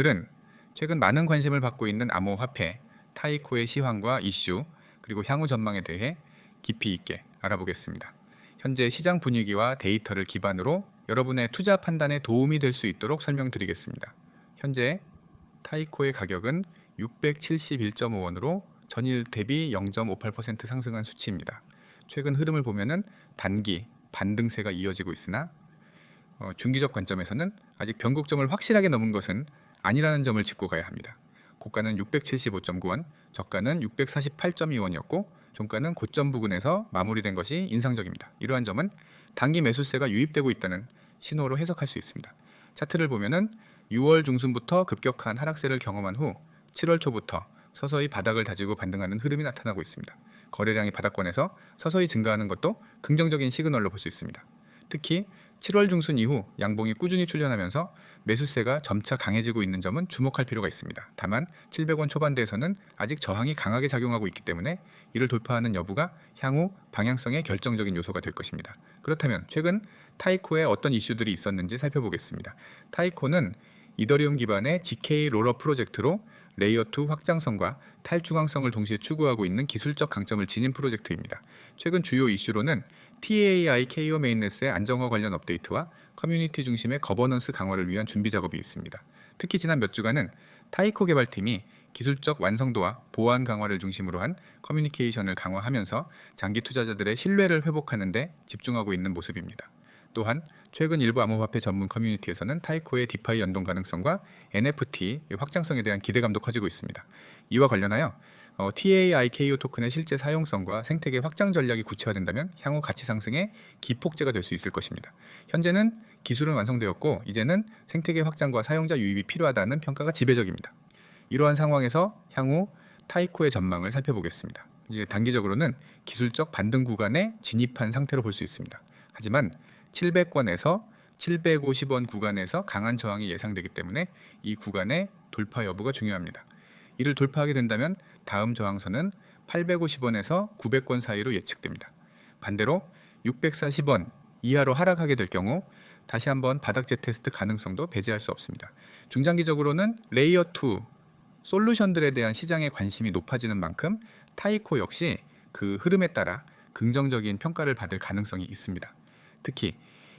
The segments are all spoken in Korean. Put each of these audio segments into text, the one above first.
오늘은 최근 많은 관심을 받고 있는 암호화폐 타이코의 시황과 이슈 그리고 향후 전망에 대해 깊이 있게 알아보겠습니다. 현재 시장 분위기와 데이터를 기반으로 여러분의 투자 판단에 도움이 될 수 있도록 설명드리겠습니다. 현재 타이코의 가격은 671.5원으로 전일 대비 0.58% 상승한 수치입니다. 최근 흐름을 보면은 단기 반등세가 이어지고 있으나 어, 중기적 관점에서는 아직 변곡점을 확실하게 넘은 것은 아니라는 점을 짚고 가야 합니다. 고가는 675.9원, 저가는 648.2원이었고 종가는 고점 부근에서 마무리된 것이 인상적입니다. 이러한 점은 단기 매수세가 유입되고 있다는 신호로 해석할 수 있습니다. 차트를 보면은 6월 중순부터 급격한 하락세를 경험한 후 7월 초부터 서서히 바닥을 다지고 반등하는 흐름이 나타나고 있습니다. 거래량이 바닥권에서 서서히 증가하는 것도 긍정적인 시그널로 볼 수 있습니다. 특히 7월 중순 이후 양봉이 꾸준히 출현하면서 매수세가 점차 강해지고 있는 점은 주목할 필요가 있습니다. 다만 700원 초반대에서는 아직 저항이 강하게 작용하고 있기 때문에 이를 돌파하는 여부가 향후 방향성의 결정적인 요소가 될 것입니다. 그렇다면 최근 타이코에 어떤 이슈들이 있었는지 살펴보겠습니다. 타이코는 이더리움 기반의 GK 롤업 프로젝트로 레이어 2 확장성과 탈중앙성을 동시에 추구하고 있는 기술적 강점을 지닌 프로젝트입니다. 최근 주요 이슈로는 TAI KO 메인넷의 안정화 관련 업데이트와 커뮤니티 중심의 거버넌스 강화를 위한 준비 작업이 있습니다. 특히 지난 몇 주간은 타이코 개발팀이 기술적 완성도와 보안 강화를 중심으로 한 커뮤니케이션을 강화하면서 장기 투자자들의 신뢰를 회복하는 데 집중하고 있는 모습입니다. 또한 최근 일부 암호화폐 전문 커뮤니티에서는 타이코의 디파이 연동 가능성과 NFT 확장성에 대한 기대감도 커지고 있습니다. 이와 관련하여 어, TAIKO 토큰의 실제 사용성과 생태계 확장 전략이 구체화된다면 향후 가치 상승의 기폭제가 될 수 있을 것입니다. 현재는 기술은 완성되었고 이제는 생태계 확장과 사용자 유입이 필요하다는 평가가 지배적입니다. 이러한 상황에서 향후 타이코의 전망을 살펴보겠습니다. 이제 단기적으로는 기술적 반등 구간에 진입한 상태로 볼 수 있습니다. 하지만 700권에서 750원 구간에서 강한 저항이 예상되기 때문에 이 구간의 돌파 여부가 중요합니다. 이를 돌파하게 된다면 다음 저항선은 850원에서 900원 사이로 예측됩니다. 반대로 640원 이하로 하락하게 될 경우 다시 한번 바닥재 테스트 가능성도 배제할 수 없습니다. 중장기적으로는 레이어 2 솔루션들에 대한 시장의 관심이 높아지는 만큼 타이코 역시 그 흐름에 따라 긍정적인 평가를 받을 가능성이 있습니다. 특히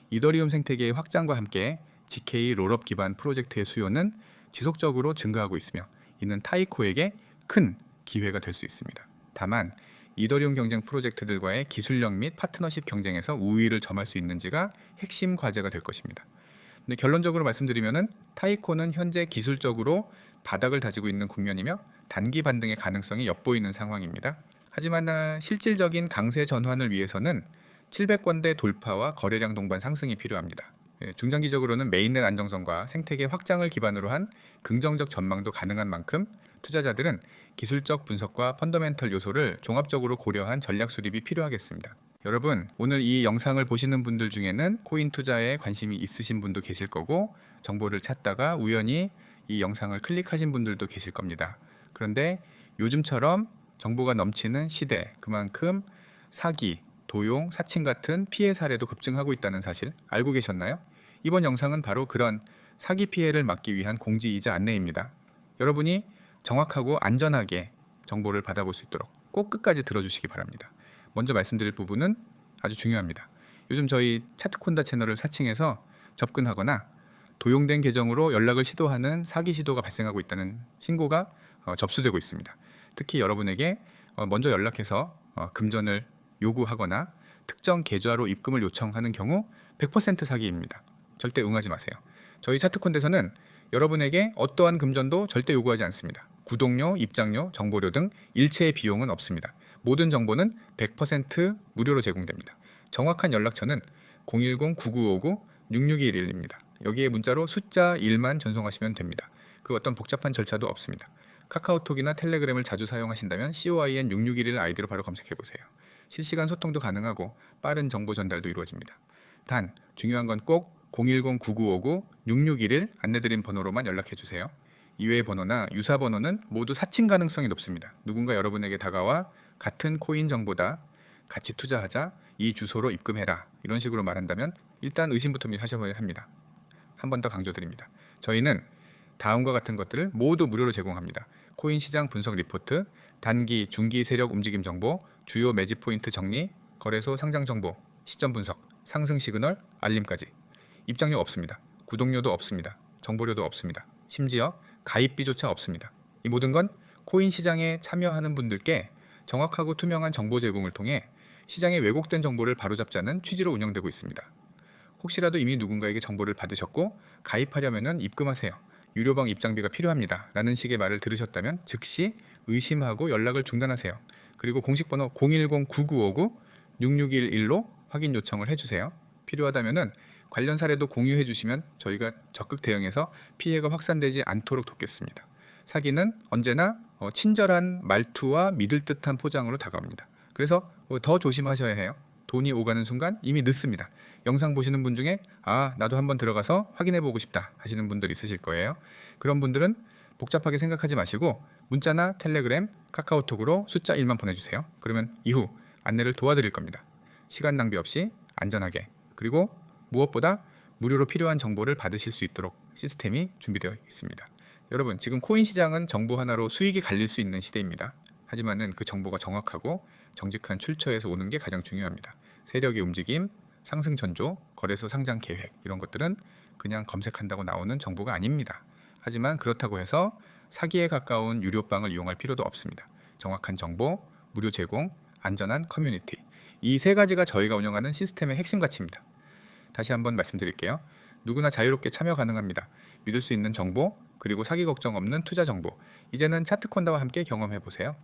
이더리움 생태계의 확장과 함께 GK 롤업 기반 프로젝트의 수요는 지속적으로 증가하고 있으며 이는 타이코에게 큰 기회가 될 수 있습니다. 다만 이더리움 경쟁 프로젝트들과의 기술력 및 파트너십 경쟁에서 우위를 점할 수 있는지가 핵심 과제가 될 것입니다. 근데 결론적으로 말씀드리면은 타이코는 현재 기술적으로 바닥을 다지고 있는 국면이며 단기 반등의 가능성이 엿보이는 상황입니다. 하지만 실질적인 강세 전환을 위해서는 700권대 돌파와 거래량 동반 상승이 필요합니다. 예, 중장기적으로는 메인넷 안정성과 생태계 확장을 기반으로 한 긍정적 전망도 가능한 만큼 투자자들은 기술적 분석과 펀더멘털 요소를 종합적으로 고려한 전략 수립이 필요하겠습니다. 여러분, 오늘 이 영상을 보시는 분들 중에는 코인 투자에 관심이 있으신 분도 계실 거고 정보를 찾다가 우연히 이 영상을 클릭하신 분들도 계실 겁니다. 그런데 요즘처럼 정보가 넘치는 시대, 그만큼 사기, 도용, 사칭 같은 피해 사례도 급증하고 있다는 사실 알고 계셨나요? 이번 영상은 바로 그런 사기 피해를 막기 위한 공지이자 안내입니다. 여러분이 정확하고 안전하게 정보를 받아볼 수 있도록 꼭 끝까지 들어주시기 바랍니다. 먼저 말씀드릴 부분은 아주 중요합니다. 요즘 저희 차트콘다 채널을 사칭해서 접근하거나 도용된 계정으로 연락을 시도하는 사기 시도가 발생하고 있다는 신고가 어, 접수되고 있습니다. 특히 여러분에게 어, 먼저 연락해서 어, 금전을 요구하거나 특정 계좌로 입금을 요청하는 경우 100% 사기입니다. 절대 응하지 마세요. 저희 차트콘대에서는 여러분에게 어떠한 금전도 절대 요구하지 않습니다. 구독료, 입장료, 정보료 등 일체의 비용은 없습니다. 모든 정보는 100% 무료로 제공됩니다. 정확한 연락처는 010-9959-6611입니다. 여기에 문자로 숫자 1만 전송하시면 됩니다. 그 어떤 복잡한 절차도 없습니다. 카카오톡이나 텔레그램을 자주 사용하신다면 COIN6611 아이디로 바로 검색해 보세요. 실시간 소통도 가능하고 빠른 정보 전달도 이루어집니다. 단 중요한 건 꼭 010-9959-6611 안내드린 번호로만 연락해 주세요. 이외의 번호나 유사 번호는 모두 사칭 가능성이 높습니다. 누군가 여러분에게 다가와 같은 코인 정보다 같이 투자하자 이 주소로 입금해라 이런 식으로 말한다면 일단 의심부터 하셔야 합니다. 한 번 더 강조드립니다. 저희는 다음과 같은 것들을 모두 무료로 제공합니다. 코인 시장 분석 리포트, 단기, 중기 세력 움직임 정보, 주요 매집 포인트 정리, 거래소 상장 정보, 시점 분석, 상승 시그널, 알림까지. 입장료 없습니다. 구독료도 없습니다. 정보료도 없습니다. 심지어 가입비조차 없습니다. 이 모든 건 코인 시장에 참여하는 분들께 정확하고 투명한 정보 제공을 통해 시장의 왜곡된 정보를 바로잡자는 취지로 운영되고 있습니다. 혹시라도 이미 누군가에게 정보를 받으셨고 가입하려면 입금하세요. 유료방 입장비가 필요합니다. 라는 식의 말을 들으셨다면 즉시 의심하고 연락을 중단하세요. 그리고 공식 번호 010-9959-6611로 확인 요청을 해주세요. 필요하다면 관련 사례도 공유해 주시면 저희가 적극 대응해서 피해가 확산되지 않도록 돕겠습니다. 사기는 언제나 어, 친절한 말투와 믿을 듯한 포장으로 다가옵니다. 그래서 어, 더 조심하셔야 해요. 돈이 오가는 순간 이미 늦습니다. 영상 보시는 분 중에 아 나도 한번 들어가서 확인해 보고 싶다 하시는 분들 있으실 거예요. 그런 분들은 복잡하게 생각하지 마시고 문자나 텔레그램, 카카오톡으로 숫자 1만 보내주세요. 그러면 이후 안내를 도와드릴 겁니다. 시간 낭비 없이 안전하게 그리고 무엇보다 무료로 필요한 정보를 받으실 수 있도록 시스템이 준비되어 있습니다. 여러분 지금 코인 시장은 정보 하나로 수익이 갈릴 수 있는 시대입니다. 하지만은 그 정보가 정확하고 정직한 출처에서 오는 게 가장 중요합니다. 세력의 움직임, 상승 전조, 거래소 상장 계획 이런 것들은 그냥 검색한다고 나오는 정보가 아닙니다. 하지만 그렇다고 해서 사기에 가까운 유료방을 이용할 필요도 없습니다. 정확한 정보, 무료 제공, 안전한 커뮤니티. 이 세 가지가 저희가 운영하는 시스템의 핵심 가치입니다. 다시 한번 말씀드릴게요. 누구나 자유롭게 참여 가능합니다. 믿을 수 있는 정보, 그리고 사기 걱정 없는 투자 정보. 이제는 차트콘다와 함께 경험해 보세요.